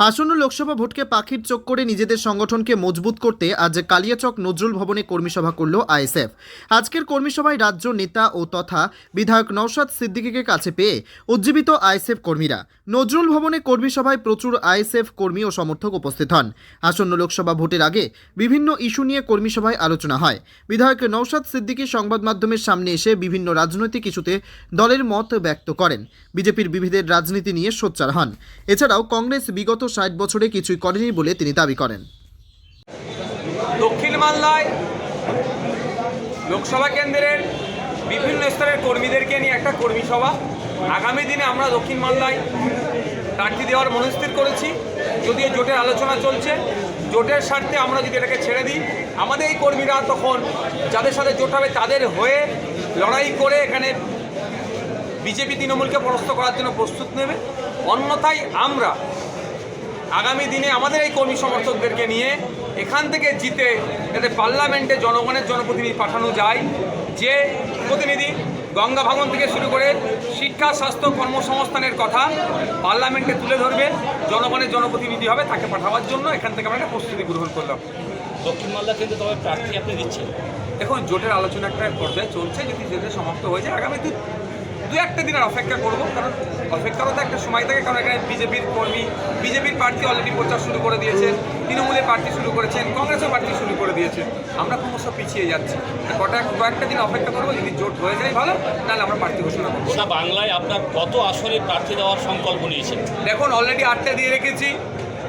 আসন্ন লোকসভা ভোটকে পাখির চোখ করে নিজেদের সংগঠনকে মজবুত করতে আজ কালিয়াচক নজরুল ভবনে কর্মীসভা করল আইএসএফ। আজকের কর্মীসভায় রাজ্য নেতা ও তথা বিধায়ক নওশাদ সিদ্দিকীকে কাছে পেয়ে উজ্জীবিত আইএসএফ কর্মীরা। নজরুল ভবনে কর্মীসভায় প্রচুর আইএসএফ কর্মী ও সমর্থক উপস্থিত হন। আসন্ন লোকসভা ভোটের আগে বিভিন্ন ইস্যু নিয়ে কর্মীসভায় আলোচনা হয়। বিধায়ক নওশাদ সিদ্দিকী সংবাদ মাধ্যমের সামনে এসে বিভিন্ন রাজনৈতিক ইস্যুতে দলের মত ব্যক্ত করেন। বিজেপির বিবিধের রাজনীতি নিয়ে সোচ্চার হন। এছাড়াও কংগ্রেস বিগত ষাট বছরে কিছুই করেনি বলে তিনি দাবি করেন। দক্ষিণ মালদায় লোকসভা কেন্দ্রের বিভিন্ন স্তরের কর্মীদেরকে নিয়ে একটা কর্মী সভা। আগামী দিনে আমরা দক্ষিণ মালদায় প্রার্থী দেওয়ার মনস্থির করেছি। যদিও জোটের আলোচনা চলছে, জোটের স্বার্থে আমরা যদি এটাকে ছেড়ে দিই, আমাদের এই কর্মীরা তখন যাদের সাথে জোট হবে তাদের হয়ে লড়াই করে এখানে বিজেপি তৃণমূলকে পরাস্ত করার জন্য প্রস্তুত নেবে। অন্যথায় আমরা আগামী দিনে আমাদের এই কর্মী সমর্থকদেরকে নিয়ে এখান থেকে জিতে যাতে পার্লামেন্টে জনগণের জনপ্রতিনিধি পাঠানো যায়। যে প্রতিনিধি গঙ্গা ভাঙন থেকে শুরু করে শিক্ষা স্বাস্থ্য কর্মসংস্থানের কথা পার্লামেন্টে তুলে ধরবে জনগণের জনপ্রতিনিধি হবে তাকে পাঠাবার জন্য এখান থেকে আমরা একটা প্রস্তুতি গ্রহণ করলাম। দক্ষিণ মালদা কিন্তু তবে প্রার্থী আপনি দিচ্ছেন? এখন জোটের আলোচনা একটা পর্যায়ে চলছে যদি জোটের সমাপ্ত হয়ে যায় আগামী দু একটা দিনের অপেক্ষা করব কারণ অপেক্ষারও তো একটা সময় থাকে কারণ এখানে বিজেপির কর্মী বিজেপির প্রার্থী অলরেডি প্রচার শুরু করে দিয়েছে তৃণমূলের প্রার্থী শুরু করেছেন কংগ্রেসের প্রার্থী শুরু করে দিয়েছে। আমরা ক্রমশ পিছিয়ে যাচ্ছি। কটা কয়েকটা দিন অপেক্ষা করব যদি জোট হয়ে যায় ভালো তাহলে আমরা প্রার্থী ঘোষণা করব। গোটা বাংলায় আপনার কত আসনে প্রার্থী দেওয়ার সংকল্প নিয়েছেন? দেখুন অলরেডি আটটা দিয়ে রেখেছি।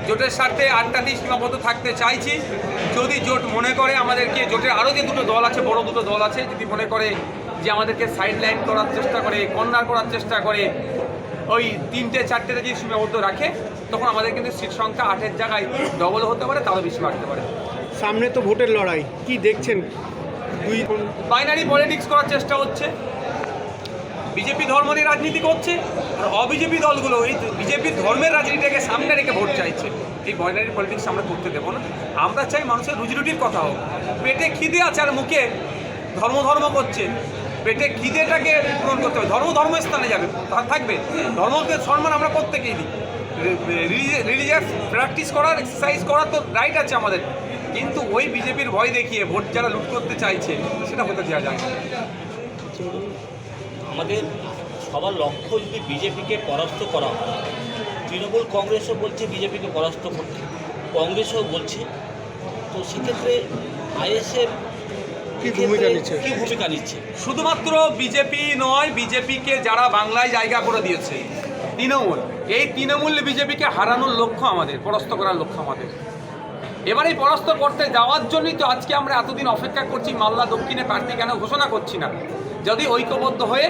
জোটের স্বার্থে আটটা দিয়ে সীমাবদ্ধ থাকতে চাইছি। যদি জোট মনে করে আমাদেরকে জোটের আরও যে দুটো দল আছে বড় দুটো দল আছে যদি মনে করে যে আমাদেরকে সাইড লাইন করার চেষ্টা করে কর্নার করার চেষ্টা করে ওই তিনটে চারটে যদি সীমাবদ্ধ রাখে তখন আমাদের কিন্তু সিট সংখ্যা আটের জায়গায় ডবল হতে পারে তারও বেশি বাড়তে পারে। সামনে তো ভোটের লড়াই। কি দেখছেন? দুই বাইনারি পলিটিক্স করার চেষ্টা হচ্ছে। বিজেপি ধর্ম নিয়ে রাজনীতি করছে আর অবিজেপি দলগুলো এই বিজেপির ধর্মের রাজনীতিটাকে সামনে রেখে ভোট চাইছে এই বাইনারি পলিটিক্স আমরা করতে দেবো না। আমরা চাই মানুষের রুজি রুটির কথা হোক। পেটে খিদে আছে আর মুখে ধর্ম ধর্ম করছে। পেটে খিদেটাকে পূরণ করতে হবে। ধর্ম ধর্মস্থানে যাবে। থাকবে। ধর্মকে সম্মান আমরা প্রত্যেকেই দিই। রিলিজিয়াস প্র্যাকটিস করার এক্সারসাইজ করার তো রাইট আছে আমাদের। কিন্তু ওই বিজেপির ভয় দেখিয়ে ভোট যারা লুট করতে চাইছে, সেটা হতে দেওয়া যায় আমাদের সবার লক্ষ্য যদি বিজেপিকে পরাস্ত করা হয়, তৃণমূল কংগ্রেসও বলছে বিজেপিকে পরাস্ত করতে। কংগ্রেসও বলছে। তো সেক্ষেত্রে আইএসএফ ভূমিকা নিচ্ছে? শুধুমাত্র বিজেপি নয়, বিজেপিকে যারা বাংলায় জায়গা করে দিয়েছে, তৃণমূল। এই তৃণমূল বিজেপিকে হারানোর লক্ষ্য আমাদের, পরাস্ত করার লক্ষ্য আমাদের। এবার এই পরাস্ত করতে যাওয়ার জন্যই তো আজকে আমরা এতদিন অপেক্ষা করছি, মালদা দক্ষিণে প্রার্থী কেন ঘোষণা করছি না। যদি ঐক্যবদ্ধ হয়ে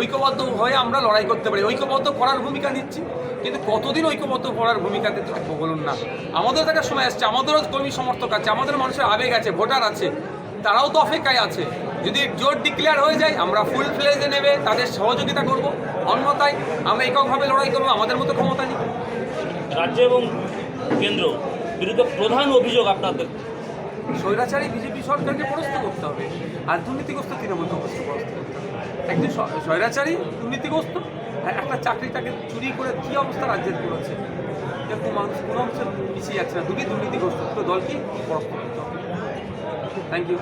ঐক্যবদ্ধ হয়ে আমরা লড়াই করতে পারি, ঐক্যবদ্ধ করার ভূমিকা নিচ্ছি, কিন্তু কতদিন ঐক্যবদ্ধ করার ভূমিকাতে থাকব বলুন না। আমাদের একটা সময় আসছে আমাদেরও কর্মী সমর্থক আছে, আমাদের মানুষের আবেগ আছে, ভোটার আছে। তারাও তো অপেক্ষায় আছে। যদি জোট ডিক্লেয়ার হয়ে যায় আমরা ফুল ফ্লেজে নেবে তাদের সহযোগিতা করব। অন্যথায় আমরা এককভাবে লড়াই করব আমাদের মতো ক্ষমতা নেই। রাজ্য এবং কেন্দ্র বিরুদ্ধে প্রধান অভিযোগ আপনাদের। স্বৈরাচারী বিজেপি সরকারকে পরাস্ত করতে হবে। আর দুর্নীতিগ্রস্ত তৃণমূলকে পরাস্ত করতে হবে। একজন স্বৈরাচারী দুর্নীতিগ্রস্ত? আর একটা চাকরি তাকে চুরি করে কী অবস্থা রাজ্যের করেছে এরকম মানুষ কোনো অংশ পিছিয়ে যাচ্ছে না। দুটি দুর্নীতিগ্রস্ত দুটো দলকেই পরাস্ত করতে হবে। Thank you